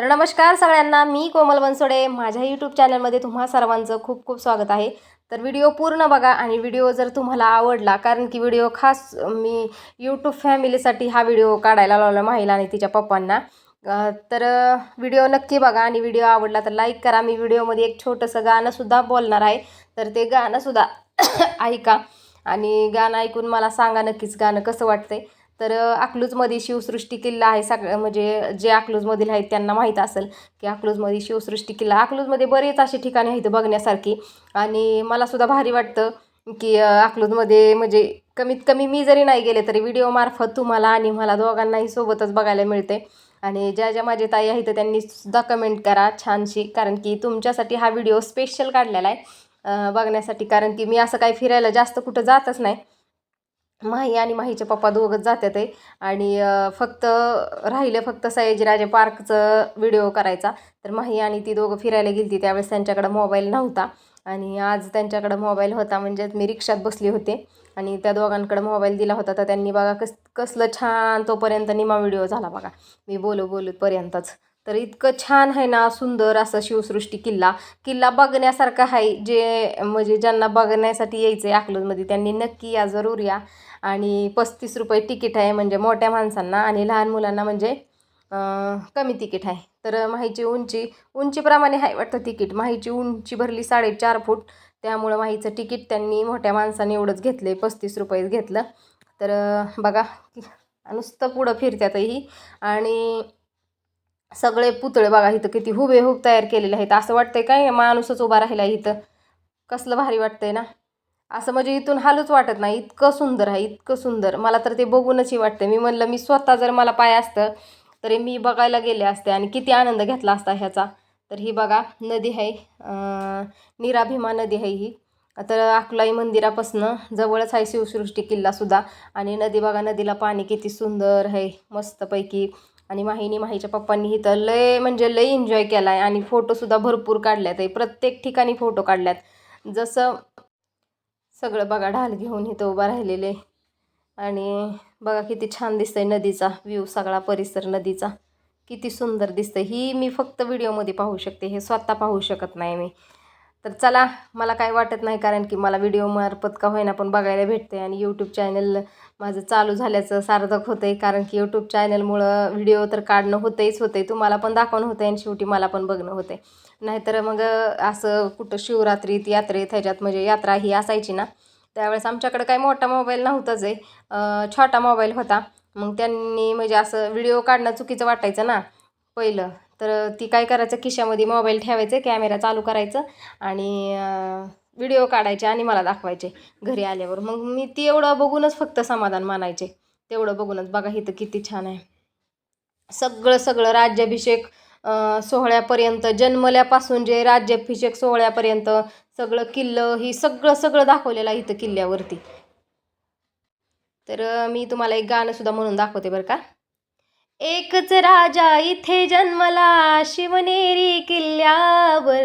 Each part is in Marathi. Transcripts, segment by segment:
तर नमस्कार सगळ्यांना मी कोमल बनसोडे. माझ्या यूट्यूब चॅनलमध्ये तुम्हा सर्वांचं खूप खूप स्वागत आहे. तर व्हिडिओ पूर्ण बघा आणि व्हिडिओ जर तुम्हाला आवडला कारण की व्हिडिओ खास मी यूट्यूब फॅमिलीसाठी हा व्हिडिओ काढायला लावला महिला आणि तिच्या पप्पांना. तर व्हिडिओ नक्की बघा आणि व्हिडिओ आवडला तर लाईक करा. मी व्हिडिओमध्ये एक छोटंसं गाणंसुद्धा बोलणार आहे. तर ते गाणंसुद्धा ऐका आणि गाणं ऐकून मला सांगा नक्कीच गाणं कसं वाटतंय. तर अकलूजमध्ये शिवसृष्टी किल्ला आहे. सगळं म्हणजे जे अकलूजमधील आहेत त्यांना माहीत असेल की अकलूजमध्ये शिवसृष्टी किल्ला अकलूजमध्ये बरेच असे ठिकाणे आहेत बघण्यासारखी. आणि मलासुद्धा भारी वाटतं की अकलूजमध्ये म्हणजे कमीत कमी मी जरी नाही गेले तरी व्हिडिओमार्फत तुम्हाला आणि मला दोघांनाही सोबतच बघायला मिळते. आणि ज्या ज्या माझे ताई आहेत त्यांनी सुद्धा कमेंट करा छानशी. कारण की तुमच्यासाठी हा व्हिडिओ स्पेशल काढलेला आहे बघण्यासाठी. कारण की मी असं काही फिरायला जास्त कुठं जातच नाही. माही आणि माहीचे पप्पा दोघंच जातात आहे आणि फक्त राहिलं फक्त सयाजीराजे पार्कचं व्हिडिओ करायचा. तर माही आणि ती दोघं फिरायला गेली त्यावेळेस त्यांच्याकडं मोबाईल नव्हता. आणि आज त्यांच्याकडं मोबाईल होता म्हणजेच मी रिक्षात बसले होते. आणि त्या दोघांकडं मोबाईल दिला होता. तर त्यांनी बघा कस कसलं छान तोपर्यंत निमा व्हिडिओ झाला बघा. मी बोलू बोलूपर्यंतच तर इतकं छान आहे ना सुंदर असं शिवसृष्टी किल्ला. किल्ला बघण्यासारखा आहे जे म्हणजे ज्यांना बघण्यासाठी यायचं आहे अकलूजमध्ये त्यांनी नक्की या जरूर या. आणि पस्तीस रुपये तिकीट आहे म्हणजे मोठ्या माणसांना आणि लहान मुलांना म्हणजे कमी तिकीट आहे. तर माहीची उंची उंचीप्रमाणे आहे वाटतं तिकीट. माहीची उंची भरली साडेचार फूट त्यामुळं माहीचं तिकीट त्यांनी मोठ्या माणसाने एवढंच घेतलं आहे पस्तीस रुपयेच घेतलं. तर बघा नुसतं पुढं फिरत्यातही. आणि सगळे पुतळे बघा इथं किती हुबेहूब तयार केलेले आहेत. असं वाटतंय काय? माणूसच उभा राहिला इथं. कसलं भारी वाटतंय ना? असं म्हणजे इथून हालूच वाटत नाही. इतकं सुंदर आहे इतकं सुंदर. मला तर ते बघूनच वाटतं मी म्हणलं मी स्वतः जर मला पाय असतं तरी मी बघायला गेले असते आणि किती आनंद घेतला असता ह्याचा. तर ही बघा नदी आहे. निराभिमा नदी आहे ही. तर अकलाई मंदिरापासनं जवळच आहे शिवसृष्टी किल्लासुद्धा आणि नदी बघा नदीला पाणी किती सुंदर आहे. मस्तपैकी आणि माहीनी माहीच्या पप्पांनी इथं लय म्हणजे लय एन्जॉय केला आहे आणि फोटोसुद्धा भरपूर काढल्यात. आहे प्रत्येक ठिकाणी फोटो काढल्यात. जसं सगळं बघा ढाल घेऊन इथं उभा राहिलेले. आणि बघा किती छान दिसतंय नदीचा व्ह्यू सगळा परिसर नदीचा. किती सुंदर दिसतं ही मी फक्त व्हिडिओमध्ये पाहू शकते. हे स्वतः पाहू शकत नाही मी. तर चला मला काय वाटत नाही कारण की मला व्हिडिओमार्फत का होईना पण बघायला भेटते आणि यूट्यूब चॅनल माझं चालू झाल्याचं सार्थक होतं आहे कारण की यूट्यूब चॅनलमुळं व्हिडिओ तर काढणं होतंच होतं आहे तुम्हाला पण दाखवणं होतं आणि शेवटी मला पण बघणं होतं आहे नाहीतर मग असं कुठं शिवरात्रीत यात्रेत ह्याच्यात म्हणजे यात्रा ही असायची ना त्यावेळेस आमच्याकडे काही मोठा मोबाईल नव्हताच आहे. छोटा मोबाईल होता. मग त्यांनी म्हणजे असं व्हिडिओ काढणं चुकीचं वाटायचं ना पहिलं. तर ती काय करायचं खिशामध्ये मोबाईल ठेवायचं कॅमेरा चालू करायचं आणि व्हिडिओ काढायचे आणि मला दाखवायचे घरी आल्यावर. मग मी ती एवढं बघूनच फक्त समाधान मानायचे. तेवढं बघूनच बघा इथं किती छान आहे. सगळं सगळं राज्याभिषेक सोहळ्यापर्यंत जन्मल्यापासून जे राज्याभिषेक सोहळ्यापर्यंत सगळं किल्लं ही सगळं सगळं दाखवलेलं आहे इथं किल्ल्यावरती. तर मी तुम्हाला एक गाणं सुद्धा म्हणून दाखवते बरं का. एकच राजा इथे जन्मला शिवनेरी किल्ल्यावर.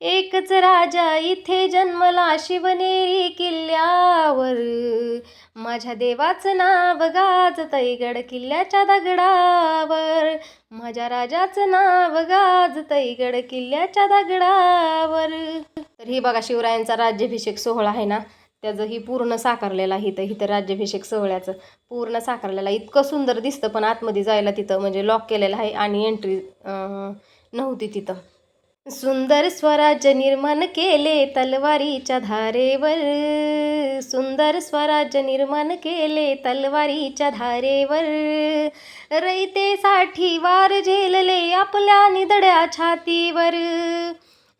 एकच राजा इथे जन्मला शिवनेरी किल्ल्यावर. माझ्या देवाचं नाव गाजतय तैगड किल्ल्याच्या दगडावर. माझ्या राजाचं नाव गाजतय गड किल्ल्याच्या दगडावर. तर ही बघा शिवरायांचा राज्याभिषेक सोहळा आहे ना? त्याचं ही पूर्ण साकारलेलं आहे इथं. इथं राज्याभिषेक सोहळ्याचं पूर्ण साकारलेलं आहे. इतकं सुंदर दिसतं पण आतमध्ये जायला तिथं म्हणजे लॉक केलेलं आहे आणि एंट्री नव्हती तिथं. सुंदर स्वराज्य निर्माण केले तलवारीच्या धारेवर. सुंदर स्वराज्य निर्माण केले तलवारीच्या धारेवर. रयतेसाठी वार झेलले आपल्या निदड्या छातीवर.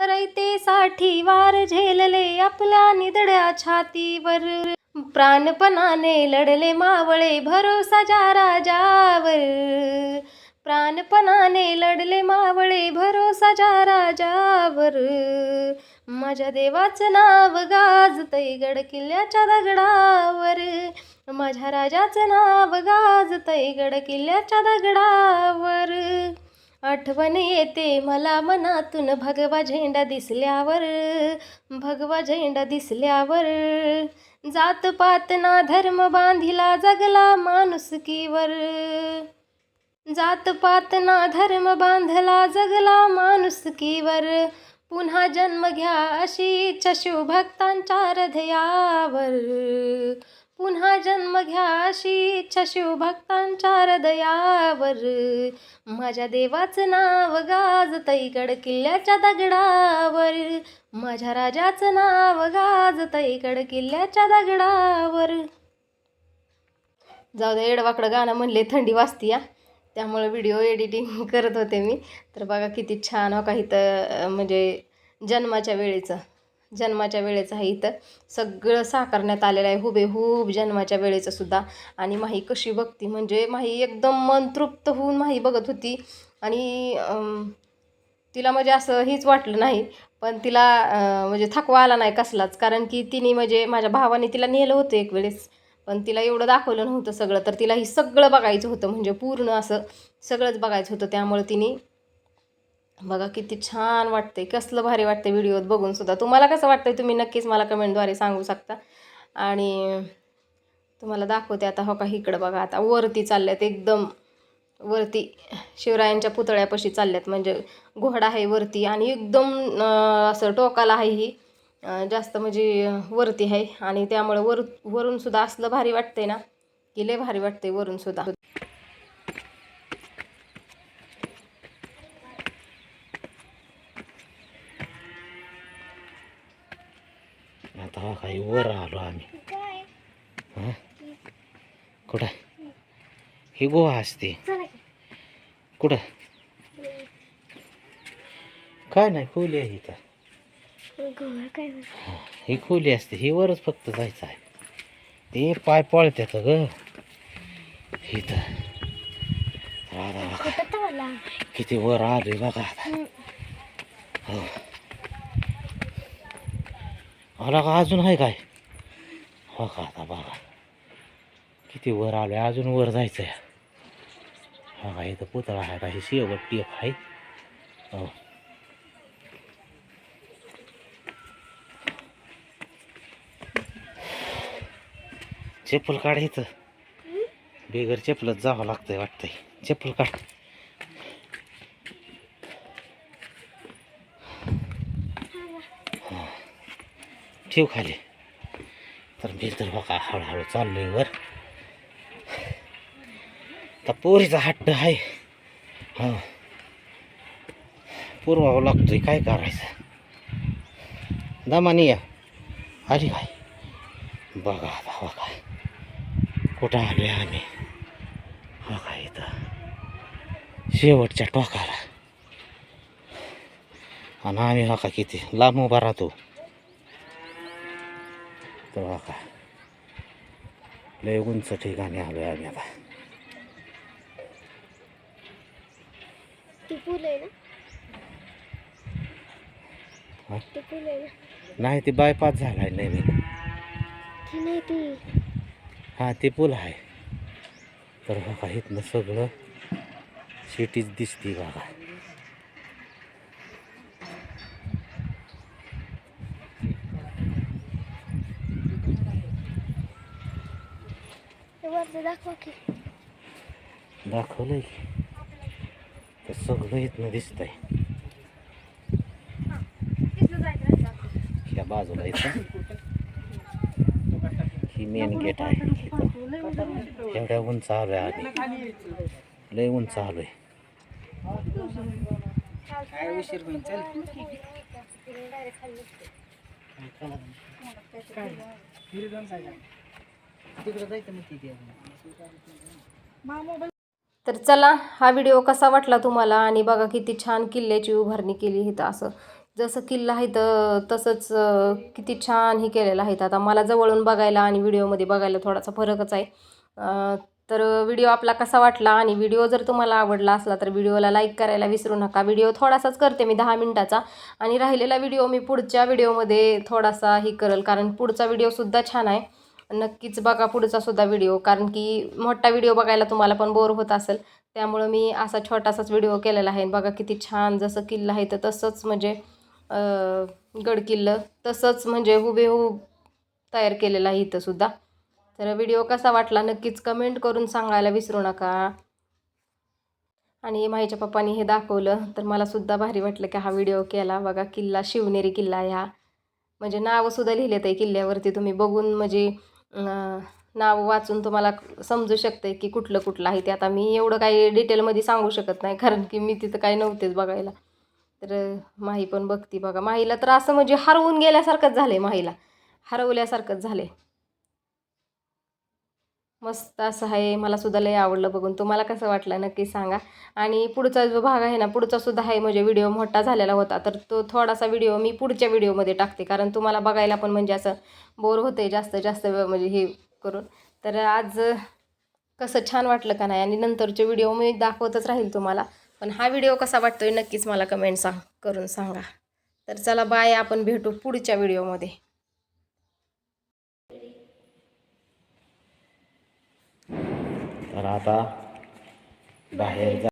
रयतेसाठी वार झेलले आपल्या निदड्या छातीवर. प्राणपणाने लढले मावळे भरोसा ज्या राजावर. प्राणपणाने लढले मावळे भरोसा ज्या राजावर. माझ्या देवाचं नाव गाजतय गड किल्ल्याच्या दगडावर. माझ्या राजाचं नाव गाजतय गड किल्ल्याच्या दगडावर. आठवण येते मला मनातून. भगवा झेंडा दिसल्यावर भगवा झेंडा दिसल्यावर जात पात ना धर्म बांधिला जगला माणुसकीवर जात पात ना धर्म बांधला जगला माणुसकीवर पुन्हा जन्म घ्या अशी इच्छा शिवभक्तांच्या हृदयावर. जन्म घ्या अशी इच्छा शिवभक्तांच्या हृदयावर. माझ्या देवाचं नाव गाजतई इकड किल्ल्याच्या दगडावर. माझ्या राजाचं नाव गाजतई इकड किल्ल्याच्या दगडावर. जाऊ दे एडवाकडं गाणं म्हणले थंडी वाजती या त्यामुळे व्हिडिओ एडिटिंग करत होते मी. तर बघा किती छान हो काही तर म्हणजे जन्माच्या वेळेचं. जन्माच्या वेळेचं आहे इथं. सगळं साकारण्यात आलेलं आहे. हुबेहूब जन्माच्या वेळेचं सुद्धा. आणि माही कशी बघती म्हणजे माही एकदम मन तृप्त होऊन माही बघत होती. आणि तिला म्हणजे असं हीच वाटलं नाही. पण तिला म्हणजे थकवा आला नाही कसलाच. कारण की तिने म्हणजे माझ्या भावाने तिला नेलं होतं एक वेळेस. पण तिला एवढं दाखवलं नव्हतं सगळं. तर तिला ही सगळं बघायचं होतं. म्हणजे पूर्ण असं सगळंच बघायचं होतं. त्यामुळे तिने बघा किती छान वाटते कसलं भारी वाटते व्हिडिओत बघून सुद्धा. तुम्हाला कसं वाटतंय तुम्ही नक्कीच मला कमेंटद्वारे सांगू शकता. आणि तुम्हाला दाखवते आता हो का इकडं बघा आता. वरती चालल्यात एकदम. वरती शिवरायांच्या पुतळ्यापाशी चालल्यात. म्हणजे घोडा आहे वरती आणि एकदम असं टोकाला आहे ही. जास्त म्हणजे वरती आहे. आणि त्यामुळे वर वरूनसुद्धा असलं भारी वाटतंय ना की लय भारी वाटतंय वरूनसुद्धा सुद्धा आता हा काही वर आलो आम्ही. हं? कुठं? ही गुहा असते. कुठं? काय नाही खोली आहे इथं. ही खोली असते ही वरच फक्त जायचं आहे. ते पाय पळत्यात ग. इथं. किती वर आलोय बघा आता. हो. मला का अजून आहे काय? हो का आता बघा. किती वर आलोय अजून वर जायचं आहे हा का इथं पुतळा आहे का? हे शेवट टेप आहे. हो. चप्पल काढ इथं. बेगर चप्पलच जावं लागतंय वाटतंय. चप्पल काढ. ठेव खाली. तर मी तर बघा हळूहळू चाललोय वर. आता पोरीचा हट्ट आहे. हा. पुरवावं लागतोय काय करायचं? दमानी या. अरे काय बघा आता बघा. कुठं आलोय आम्ही? बघा इथं. शेवटच्या टोकाला. आणि आम्ही बघा किती लांब उभा राहतो. तर बघा लय उंच ठिकाणी आम्ही आता पूल आहे ना हा? ती पूल आहे ना नाही ते बायपास झालाय नवीन हा ते पूल आहे तर बघा इथनं सगळं सिटीच दिसते बघा ते वरचं दाखवा की. दाखवलंय की. ते सगळं इथनं दिसतंय. या बाजूला इथं. ही मेन गेट आहे इथं. एवढ्या उंच आलोय आम्ही लय उंच आलोय. तर चला हा व्हिडिओ कसा वाटला तुम्हाला? आणि बघा किती छान किल्ल्याची उभारणी केली इथं असं. जसं किल्ला आहे तर तसंच किती छान ही केलेलं आहे. आता मला जवळून बघायला आणि व्हिडिओमध्ये बघायला थोडासा फरकच आहे. तर व्हिडिओ आपला कसा वाटला? आणि व्हिडिओ जर तुम्हाला आवडला असला तर व्हिडिओला लाईक करायला विसरू नका. व्हिडिओ थोडासाच करते मी दहा मिनटाचा. आणि राहिलेला व्हिडिओ मी पुढच्या व्हिडिओमध्ये थोडासा ही करेल कारण पुढचा व्हिडिओसुद्धा छान आहे. नक्कीच बघा पुढचा सुद्धा व्हिडिओ कारण की मोठा व्हिडिओ बघायला तुम्हाला पण बोर होत असेल. त्यामुळं मी असा छोटासाच व्हिडिओ केलेला आहे. बघा किती छान जसं किल्ला आहे तर तसंच म्हणजे अं, गड किल्लं तसंच म्हणजे हुबेहूब तयार केलेला आहे इथं सुद्धा. तर व्हिडिओ कसा वाटला नक्कीच कमेंट करून सांगायला विसरू नका. आणि माईच्या पप्पानी हे दाखवलं तर मला सुद्धा भारी वाटलं की हा व्हिडिओ केला. बघा किल्ला शिवनेरी किल्ला ह्या म्हणजे नावंसुद्धा लिहिलेत आहे किल्ल्यावरती. तुम्ही बघून म्हणजे नाव वाचून तुम्हाला समजू शकते की कुठलं कुठलं आहे ते. आता मी एवढं काही डिटेलमध्ये सांगू शकत नाही कारण की मी तिथं काही नव्हतेच बघायला. तर माही पण बघती बघा. माहीला तर असं म्हणजे हरवून गेल्यासारखंच झालं आहे माहीला. हरवल्यासारखंच झालं आहे मस्त असं आहे. मला सुद्धा लय आवडलं बघून. तुम्हाला कसं वाटलं नक्की सांगा. आणि पुढचा जो भाग आहे ना पुढचा सुद्धा आहे म्हणजे व्हिडिओ मोठा झालेला होता. तर तो थोडासा व्हिडिओ मी पुढच्या व्हिडिओमध्ये टाकते. कारण तुम्हाला बघायला पण म्हणजे असं बोर होते जास्त जास्त वेळ म्हणजे हे करून. तर आज कसं छान वाटलं का नाही? आणि नंतरचे व्हिडिओ मी दाखवतच राहील तुम्हाला. पण हा व्हिडिओ कसा वाटतोय नक्कीच मला कमेंट सांग करून सांगा. तर चला बाय. आपण भेटू पुढच्या व्हिडिओमध्ये. तर आता बाहेर जा